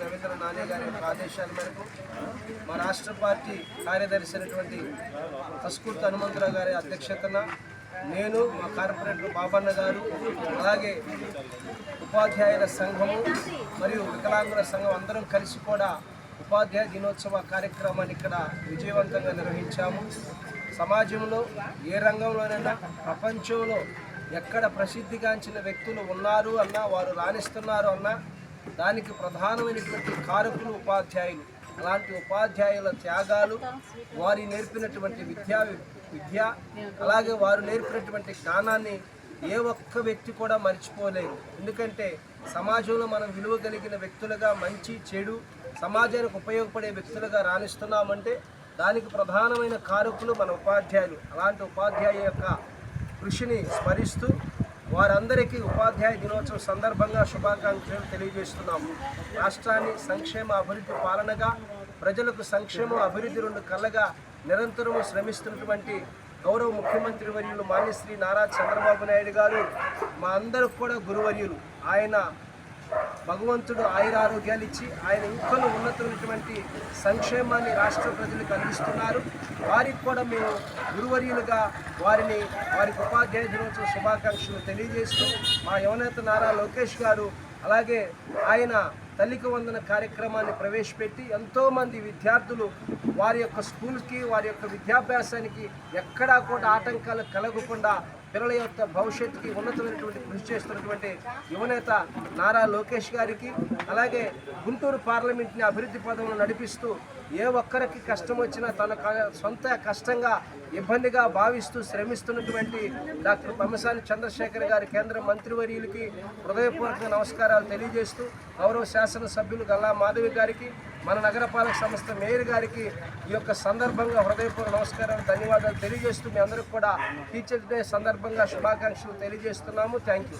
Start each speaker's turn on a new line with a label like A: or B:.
A: ఆదేశాల మేరకు మా రాష్ట్ర పార్టీ కార్యదర్శి అయినటువంటి కస్కూర్తి హనుమంతరావు గారి అధ్యక్షతన నేను మా కార్పొరేటర్ బాబన్న గారు అలాగే ఉపాధ్యాయుల సంఘము మరియు వికలాంగుల సంఘం అందరం కలిసి కూడా ఉపాధ్యాయ దినోత్సవ కార్యక్రమాన్ని ఇక్కడ విజయవంతంగా నిర్వహించాము. సమాజంలో ఏ రంగంలోనైనా ప్రపంచంలో ఎక్కడ ప్రసిద్ధిగాంచిన వ్యక్తులు ఉన్నారు అన్నా వారు రాణిస్తున్నారు అన్నా దానికి ప్రధానమైనటువంటి కారకులు ఉపాధ్యాయులు. అలాంటి ఉపాధ్యాయుల త్యాగాలు వారి నేర్పినటువంటి విద్యా విద్య అలాగే వారు నేర్పినటువంటి జ్ఞానాన్ని ఏ ఒక్క వ్యక్తి కూడా మర్చిపోలేరు. ఎందుకంటే సమాజంలో మనం విలువ కలిగిన వ్యక్తులుగా మంచి చెడు సమాజానికి ఉపయోగపడే వ్యక్తులుగా రాణిస్తున్నామంటే దానికి ప్రధానమైన కారకులు మన ఉపాధ్యాయులు. అలాంటి ఉపాధ్యాయుల యొక్క కృషిని స్మరిస్తూ వారందరికీ ఉపాధ్యాయ దినోత్సవం సందర్భంగా శుభాకాంక్షలు తెలియజేస్తున్నాము. రాష్ట్రాన్ని సంక్షేమ అభివృద్ధి పాలనగా ప్రజలకు సంక్షేమం అభివృద్ధి రెండు కళ్ళగా నిరంతరము శ్రమిస్తున్నటువంటి గౌరవ ముఖ్యమంత్రి వర్యులు మాన్యశ్రీ నారా చంద్రబాబు నాయుడు గారు మా అందరికి కూడా గురువర్యులు. ఆయన భగవంతుడు ఆయురారోగ్యాలు ఇచ్చి ఆయన ఇంకను ఉన్నతమైనటువంటి సంక్షేమాన్ని రాష్ట్ర ప్రజలకు అందిస్తున్నారు. వారికి కూడా మేము గురువర్యులుగా వారిని వారికి ఉపాధ్యాయ దినోత్సవ శుభాకాంక్షలు తెలియజేస్తూ మా యువనేత నారా లోకేష్ గారు అలాగే ఆయన తల్లికి వందన కార్యక్రమాన్ని ప్రవేశపెట్టి ఎంతోమంది విద్యార్థులు వారి యొక్క స్కూల్కి వారి యొక్క విద్యాభ్యాసానికి ఎక్కడా కూడా ఆటంకాలు కలగకుండా పిల్లల యొక్క భవిష్యత్తుకి ఉన్నతమైనటువంటి కృషి చేస్తున్నటువంటి యువనేత నారా లోకేష్ గారికి అలాగే గుంటూరు పార్లమెంట్ని అభివృద్ధి పదంలో నడిపిస్తూ ఏ ఒక్కరికి కష్టం వచ్చినా తన క- సొంత కష్టంగా ఇబ్బందిగా భావిస్తూ శ్రమిస్తున్నటువంటి డాక్టర్ పమ్మసాని చంద్రశేఖర్ గారి కేంద్ర మంత్రివర్యులకి హృదయపూర్వక నమస్కారాలు తెలియజేస్తూ గౌరవ శాసనసభ్యులు గల్లా మాధవి గారికి మన నగరపాలక సంస్థ మేయర్ గారికి ఈ యొక్క సందర్భంగా హృదయపూర్వ నమస్కారాలు ధన్యవాదాలు తెలియజేస్తూ మీ అందరికి కూడా టీచర్స్ డే సందర్భంగా శుభాకాంక్షలు తెలియజేస్తున్నాము. Thank you